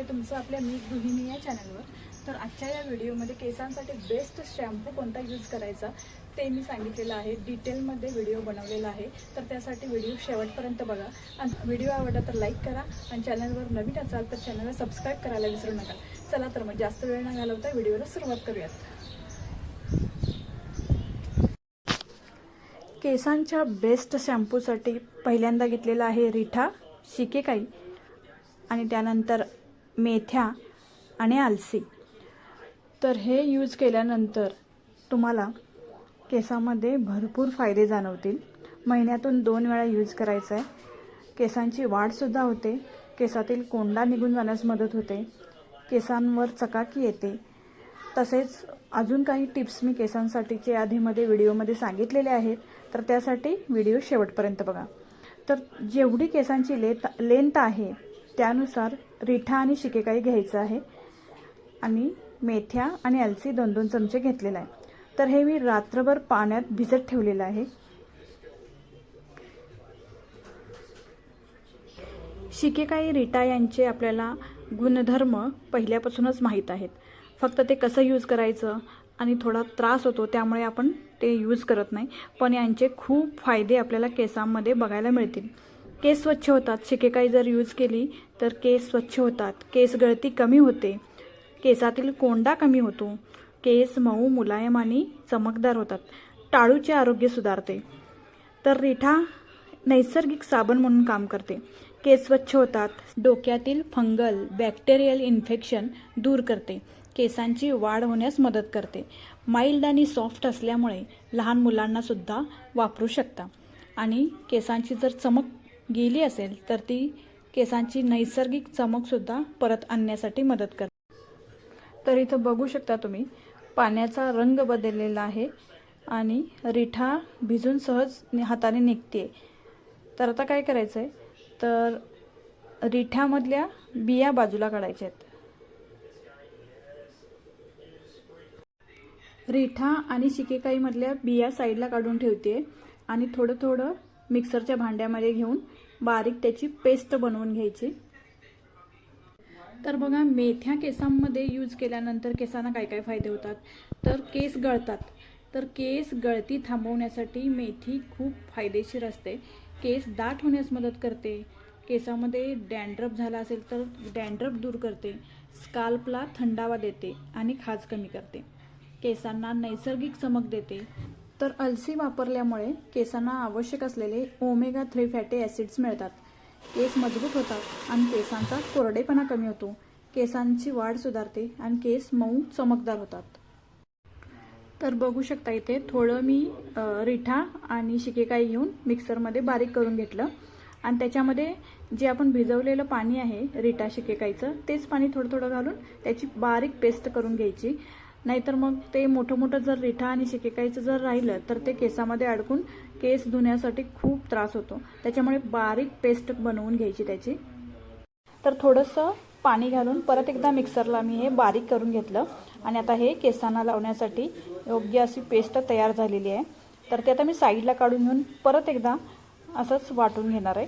स्वागत आहे तुमचं आपल्या मी गृहिणी या चॅनलवर तर आजच्या या व्हिडिओमध्ये केसांसाठी बेस्ट शॅम्पू कोणता यूज करायचा ते मी सांगितलेलं आहे. डिटेलमध्ये व्हिडिओ बनवलेला आहे. तर त्यासाठी व्हिडिओ शेवटपर्यंत बघा. आणि व्हिडिओ आवडला तर लाईक करा. आणि चॅनलवर नवीन असाल तर चॅनलला सबस्क्राईब करायला विसरू नका. चला तर मग जास्त वेळ न घालवता व्हिडिओला सुरुवात करूयात. केसांच्या बेस्ट शॅम्पूसाठी पहिल्यांदा घेतलेला आहे रिठा शिकेकाई. आणि त्यानंतर मेथ्या आणि आलसी. तर हे यूज केल्यानंतर तुम्हाला केसामध्ये भरपूर फायदे जाणवतील. महिन्यातून दोन वेळा यूज करायचं आहे केसांची वाढसुद्धा होते. केसातील कोंडा निघून जाण्यास मदत होते. केसांवर चकाकी येते. तसेच अजून काही टिप्स मी केसांसाठीचे आधीमध्ये व्हिडिओमध्ये सांगितलेले आहेत. तर त्यासाठी व्हिडिओ शेवटपर्यंत बघा. तर जेवढी केसांची लेत लेंथ आहे त्यानुसार रिठा आणि शिकेकाई घ्यायचं आहे. आणि मेथ्या आणि अलसी दोन दोन चमचे घेतलेला आहे. तर हे मी रात्रभर पाण्यात भिजत ठेवलेलं आहे. शिकेकाई रिटा यांचे आपल्याला गुणधर्म पहिल्यापासूनच माहीत आहेत. फक्त ते कसं यूज करायचं आणि थोडा त्रास होतो त्यामुळे आपण ते यूज करत नाही. पण यांचे खूप फायदे आपल्याला केसांमध्ये बघायला मिळतील. केस स्वच्छ होतात. शिकेकाई जर यूज केली तर केस स्वच्छ होतात. केस गळती कमी होते. केसातील कोंडा कमी होतो. केस मऊ मुलायम आणि चमकदार होतात. टाळूचे आरोग्य सुधारते. तर रिठा नैसर्गिक साबण म्हणून काम करते. केस स्वच्छ होतात. डोक्यातील फंगल बॅक्टेरियल इन्फेक्शन दूर करते. केसांची वाढ होण्यास मदत करते. माइल्ड आणि सॉफ्ट असल्यामुळे लहान मुलांनासुद्धा वापरू शकता. आणि केसांची जर चमक गेली असेल तर ती केसांची नैसर्गिक चमकसुद्धा परत आणण्यासाठी मदत करते. तर इथं बघू शकता तुम्ही पाण्याचा रंग बदललेला आहे आणि रिठा भिजून सहज हाताने निघते तर आता काय करायचं आहे तर रिठ्यामधल्या बिया बाजूला काढायच्या आहेत. रिठा आणि शिकेकाईमधल्या बिया साईडला काढून ठेवते आणि थोडं थोडं मिक्सरच्या भांड्यामध्ये घेऊन बारीक त्याची पेस्ट बनवून घ्यायची. तर बघा मेथ्या केसांमध्ये यूज केल्यानंतर केसांना काय काय फायदे होतात? तर केस गळतात. तर केस गळती थांबवण्यासाठी मेथी खूप फायदेशीर असते. केस दाट होण्यास मदत करते. केसामध्ये डॅन्ड्रफ झाला असेल तर डॅन्ड्रफ दूर करते. स्काल्पला थंडावा देते आणि खाज कमी करते. केसांना नैसर्गिक चमक देते. तर अलसी वापरल्यामुळे केसांना आवश्यक असलेले ओमेगा थ्री फॅटी ॲसिड्स मिळतात. केस मजबूत होतात आणि केसांचा कोरडेपणा कमी होतो. केसांची वाढ सुधारते आणि केस मऊ चमकदार होतात. तर बघू शकता इथे थोडं मी रिठा आणि शिकेकाई घेऊन मिक्सरमध्ये बारीक करून घेतलं. आणि त्याच्यामध्ये जे आपण भिजवलेलं पाणी आहे रिठा शिकेकाईचं तेच पाणी थोडं थोडं घालून त्याची बारीक पेस्ट करून घ्यायची. नाहीतर मग ते मोठं मोठं जर रिठा आणि शिकेकाईचं जर राहिलं तर ते केसामध्ये अडकून केस धुण्यासाठी खूप त्रास होतो. त्याच्यामुळे बारीक पेस्ट बनवून घ्यायची त्याची. तर थोडंसं पाणी घालून परत एकदा मिक्सरला मी हे बारीक करून घेतलं. आणि आता हे केसांना लावण्यासाठी योग्य अशी पेस्ट तयार झालेली आहे. तर ते आता मी साईडला काढून घेऊन परत एकदा असंच वाटून घेणार आहे.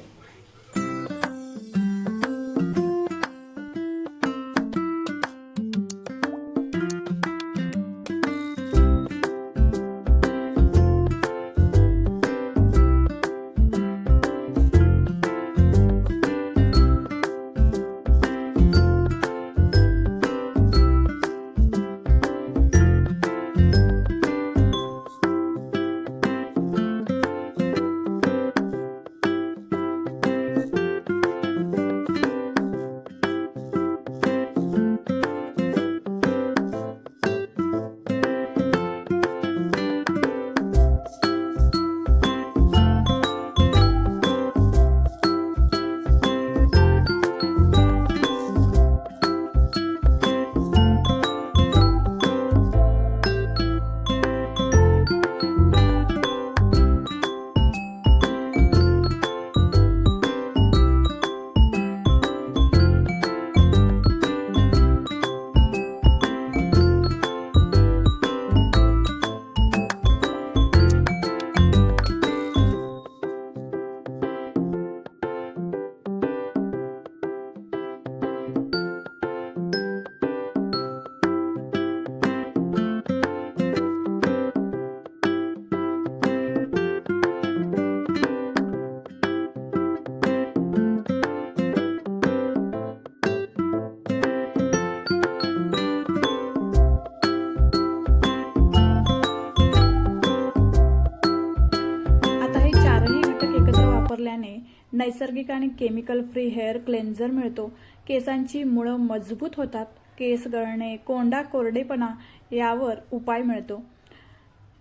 नैसर्गिक आणि केमिकल फ्री हेअर क्लेन्झर मिळतो. केसांची मुळं मजबूत होतात. केस गळणे कोंडा कोरडेपणा यावर उपाय मिळतो.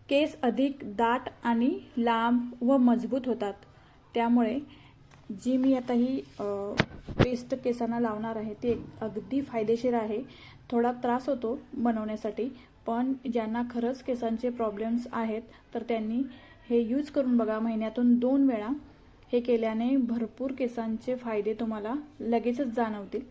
केस अधिक दाट आणि लांब व मजबूत होतात. त्यामुळे जी मी आता ही पेस्ट केसांना लावणार आहे ती एक- अगदी फायदेशीर आहे. थोडा त्रास होतो बनवण्यासाठी पण ज्यांना खरंच केसांचे प्रॉब्लेम्स आहेत तर त्यांनी हे यूज करून बघा. महिन्यातून दोन वेळा हे केल्याने भरपूर केसांचे फायदे तुम्हाला लगेचच जाणवतील.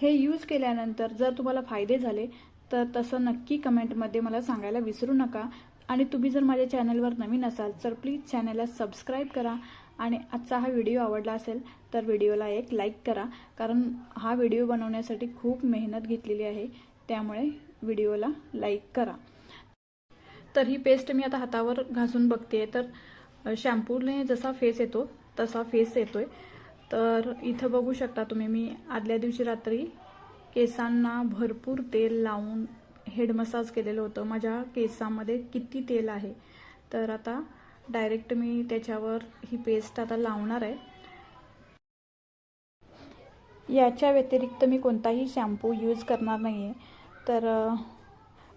हे यूज केल्यानंतर जर तुम्हाला फायदे झाले तर तसं नक्की कमेंटमध्ये मला सांगायला विसरू नका. आणि तुम्ही जर माझ्या चॅनलवर नवीन असाल तर प्लीज चॅनलला सबस्क्राईब करा. आणि आजचा हा व्हिडिओ आवडला असेल तर व्हिडिओला एक लाईक करा. कारण हा व्हिडिओ बनवण्यासाठी खूप मेहनत घेतलेली आहे. त्यामुळे व्हिडिओला लाईक करा. तर ही पेस्ट मी आता हातावर घासून बघते तर शॅम्पूने जसा फेस येतो तसा फेस येतोय. तर इथं बघू शकता तुम्ही मी आदल्या दिवशी रात्री केसांना भरपूर तेल लावून हेड मसाज केलेलं होतं. माझ्या केसामध्ये किती तेल आहे? तर आता डायरेक्ट मी त्याच्यावर ही पेस्ट आता लावणार आहे. याच्या व्यतिरिक्त मी कोणताही शॅम्पू यूज करणार नाही आहे तर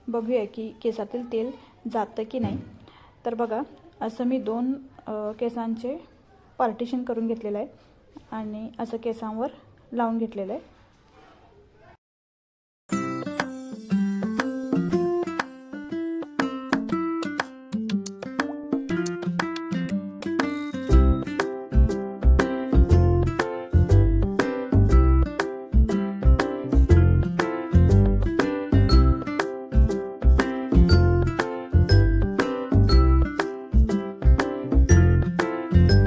बघूया की केसातील तेल जातं की नाही. तर बघा असं मी दोन केसांचे पार्टिशन करून घेतलेलं आहे. आणि असं केसांवर लावून घेतलेलं आहे. तर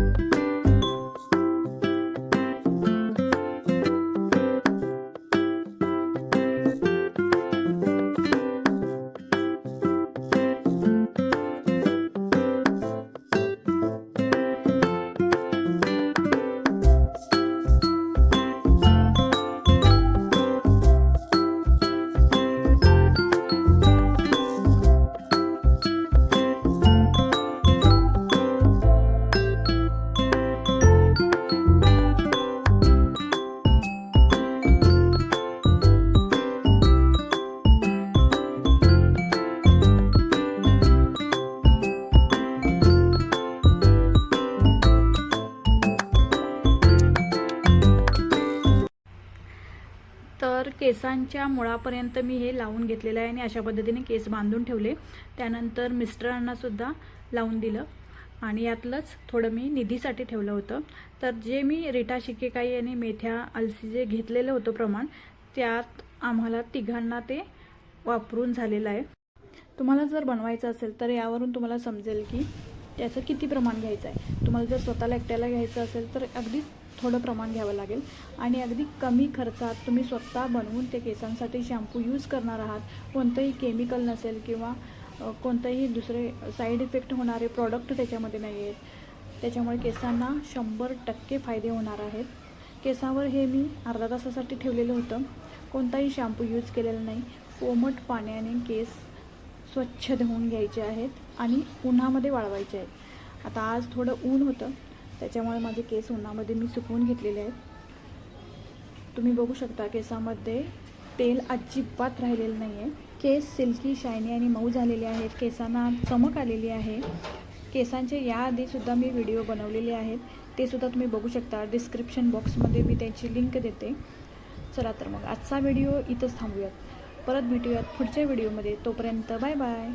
केसांच्या मुळापर्यंत मी हे लावून घेतलेलं आहे आणि अशा पद्धतीने केस बांधून ठेवले. त्यानंतर मिस्टरांनासुद्धा लावून दिलं. आणि यातलंच थोडं मी निधीसाठी ठेवलं होतं. तर जे मी रिटा शिकेकाई आणि मेथ्या अलसी जे घेतलेलं होतं प्रमाण त्यात आम्हाला तिघांना ते वापरून झालेलं आहे. तुम्हाला जर बनवायचं असेल तर यावरून तुम्हाला समजेल की त्याचं किती प्रमाण घ्यायचं आहे. तुम्हाला जर स्वतःला एकट्याला घ्यायचं असेल तर अगदीच थोडं प्रमाण घ्यावं लागेल. आणि अगदी कमी खर्चात तुम्ही स्वतः बनवून ते केसांसाठी शॅम्पू यूज करणार आहात. कोणतंही केमिकल नसेल किंवा कोणतंही कोणतेही दुसरे साईड इफेक्ट होणारे प्रॉडक्ट त्याच्यामध्ये नाही आहेत. त्याच्यामुळे केसांना शंभर टक्के फायदे होणार आहेत. केसावर हे मी अर्धा तासासाठी ठेवलेलं होतं. कोणताही शॅम्पू यूज केलेला नाही. कोमट पाण्याने केस स्वच्छ धुवून घ्यायचे आहेत आणि उन्हामध्ये वाळवायचे आहेत. आता आज थोडं ऊन होतं. त्याच्यामुळे माझे केस उन्हामध्ये मी सुकवून घेतलेले आहेत. तुम्ही बघू शकता केसामध्ये तेल अजिबात राहिलेलं नाही आहे केस सिल्की शायनी आणि मऊ झालेले आहेत. केसांना चमक आलेली आहे. केसांचे याआधीसुद्धा मी व्हिडिओ बनवलेले आहेत. ते सुद्धा तुम्ही बघू शकता. डिस्क्रिप्शन बॉक्समध्ये मी त्यांची लिंक देते. चला तर मग आजचा व्हिडिओ इथंच थांबूयात. परत भेटूयात पुढच्या व्हिडिओमध्ये. तोपर्यंत बाय बाय.